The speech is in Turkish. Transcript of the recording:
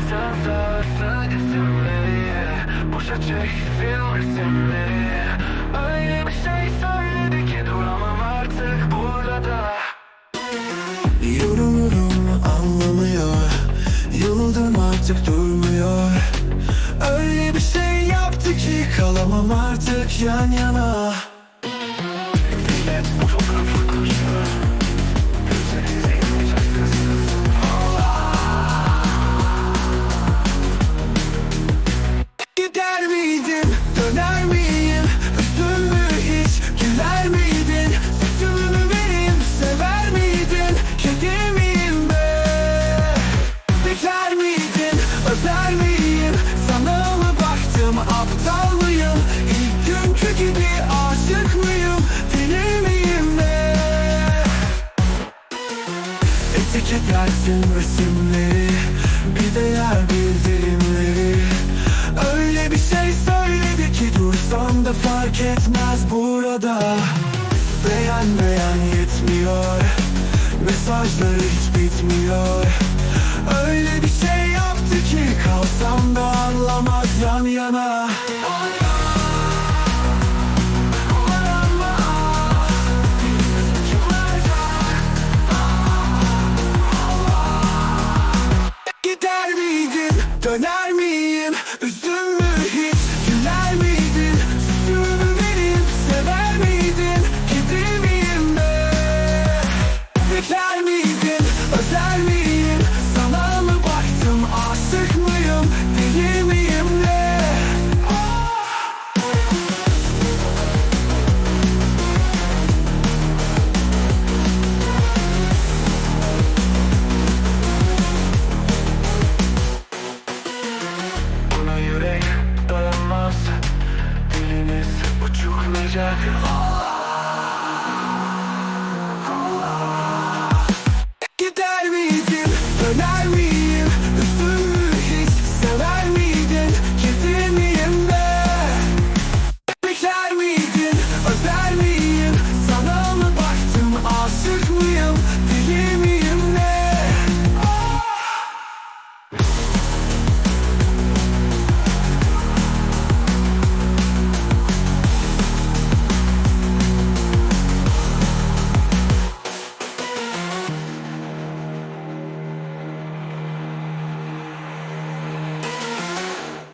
Sen sağırsın isimleri Boşa çeksin resimleri Öyle bir şey söyledi ki duramam artık burada Yorumurum anlamıyor Yıldım artık durmuyor Öyle bir şey yaptı ki kalamam artık yan yana Etiketlersin resimleri Bir de yer bildirimleri. Öyle bir şey söyledi ki Dursam da fark etmez burada. Beğen beğen yetmiyor Mesajları hiç bitmiyor. Öyle bir şey yaptı ki Kalsam da anlamaz yan yana. Gider Tonight Yeah.